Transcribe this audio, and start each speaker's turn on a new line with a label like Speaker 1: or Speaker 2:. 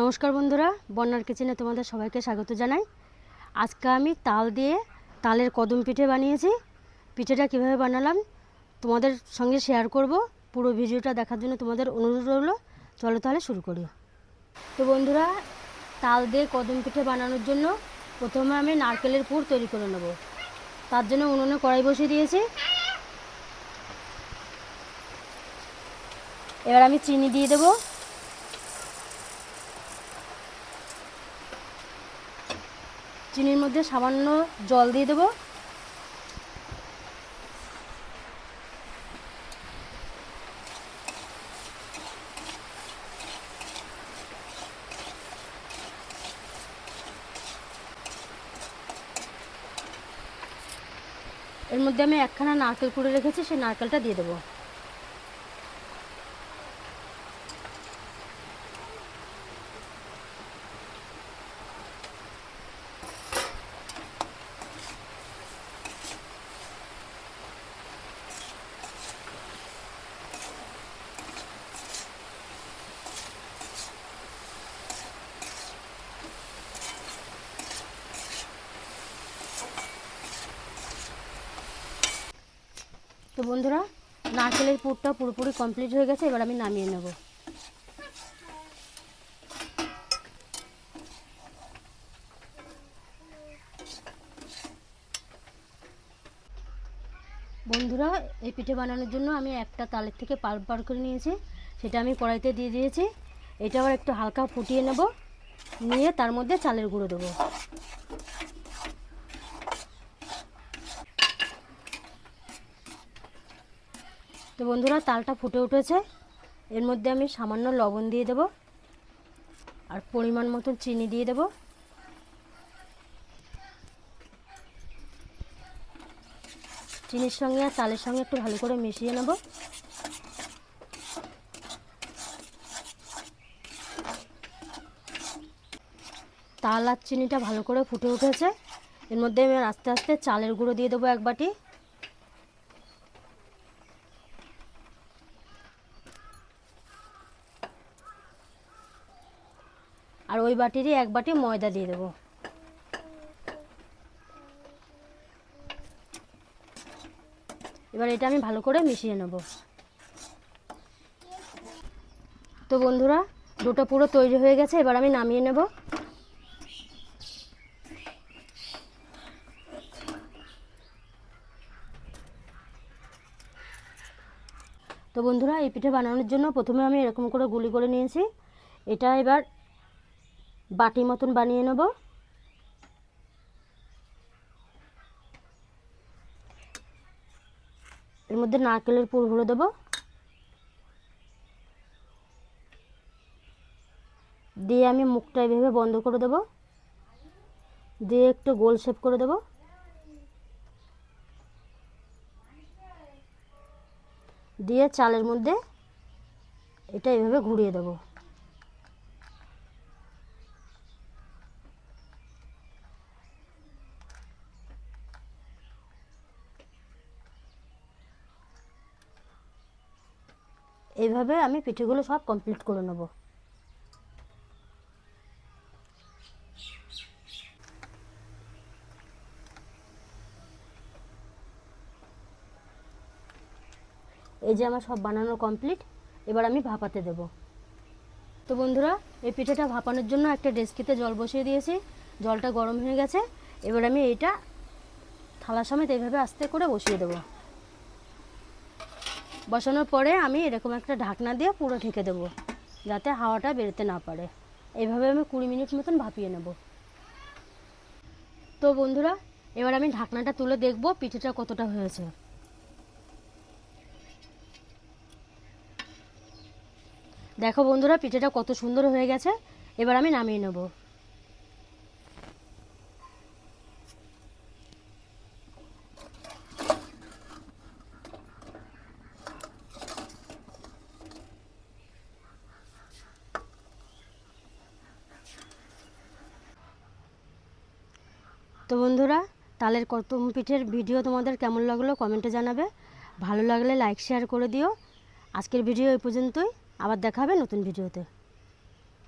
Speaker 1: নমস্কার বন্ধুরা, বন্যার কিচেনে তোমাদের সবাইকে স্বাগত জানাই। আজকে আমি তাল দিয়ে তালের কদম পিঠে বানিয়েছি। পিঠেটা কীভাবে বানালাম তোমাদের সঙ্গে শেয়ার করব। পুরো ভিডিওটা দেখার জন্য তোমাদের অনুরোধ রইল। চলো তাহলে শুরু করি। তো বন্ধুরা, তাল দিয়ে কদম পিঠে বানানোর জন্য প্রথমে আমি নারকেলের পুর তৈরি করে নেব। তার জন্য উনুনে কড়াই বসিয়ে দিয়েছি। এবার আমি চিনি দিয়ে দেবো। চিনির মধ্যে সামান্য জল দিয়ে দেবো। এর মধ্যে আমি একখানা নারকেল কুড়ে রেখেছি, সেই নারকেলটা দিয়ে দেবো। তো বন্ধুরা, নারকেলের পুরটা পুরোপুরি কমপ্লিট হয়ে গেছে, এবার আমি নামিয়ে নেব। বন্ধুরা, এই পিঠে বানানোর জন্য আমি একটা তালের থেকে পাল্প বার করে নিয়েছি, সেটা আমি কড়াইতে দিয়ে দিয়েছি। এটা আবার একটু হালকা ফুটিয়ে নেব, নিয়ে তার মধ্যে চালের গুঁড়ো দেবো। তো বন্ধুরা, তালটা ফুটে উঠেছে। এর মধ্যে আমি সামান্য লবণ দিয়ে দেব আর পরিমাণ মতন চিনি দিয়ে দেব। চিনির সঙ্গে আর তালের সঙ্গে একটু ভালো করে মিশিয়ে নেব। তাল আর চিনিটা ভালো করে ফুটে উঠেছে। এর মধ্যে আমি আস্তে আস্তে চালের গুঁড়ো দিয়ে দেবো এক বাটি। আর ওই বাটিরই এক বাটি ময়দা দিয়ে দেবো। এবার এটা আমি ভালো করে মিশিয়ে নেব। তো বন্ধুরা দুটো পুরো তৈরি হয়ে গেছে, এবার আমি নামিয়ে নেব। তো বন্ধুরা, এই পিঠে বানানোর জন্য প্রথমে আমি এরকম করে গুলি করে নিয়েছি। এটা এবার বাটি মতন বানিয়ে নেব। এর মধ্যে নারকেলের পুর ভরে দেবো। দিয়ে আমি মুখটা এভাবে বন্ধ করে দেবো। দিয়ে একটু গোল শেপ করে দেবো। দিয়ে চালের মধ্যে এটা এভাবে ঘুরিয়ে দেবো। এইভাবে আমি পিঠেগুলো সব কমপ্লিট করে নেব। এই যে আমার সব বানানো কমপ্লিট এবার আমি ভাপাতে দেব। তো বন্ধুরা, এই পিঠেটা ভাপানোর জন্য একটা ডেস্কিতে জল বসিয়ে দিয়েছি। জলটা গরম হয়ে গেছে। এবার আমি এইটা থালা সমেত এইভাবে আস্তে করে বসিয়ে দেবো। বসানোর পরে আমি এরকম একটা ঢাকনা দিয়ে পুরো ঢেকে দেবো, যাতে হাওয়াটা বেরোতে না পারে। এইভাবে আমি কুড়ি মিনিট মতন ভাপিয়ে নেব। তো বন্ধুরা, এবার আমি ঢাকনাটা তুলে দেখব পিঠেটা কতটা হয়েছে। দেখো বন্ধুরা, পিঠেটা কত সুন্দর হয়ে গেছে। এবার আমি নামিয়ে নেব। তো বন্ধুরা, তালের কদম পিঠের ভিডিও তোমাদের কেমন লাগল কমেন্টে জানাবে। ভালো লাগলে লাইক, শেয়ার করে দিও। আজকের ভিডিও এই পর্যন্তই। আবার দেখাবে নতুন ভিডিওতে।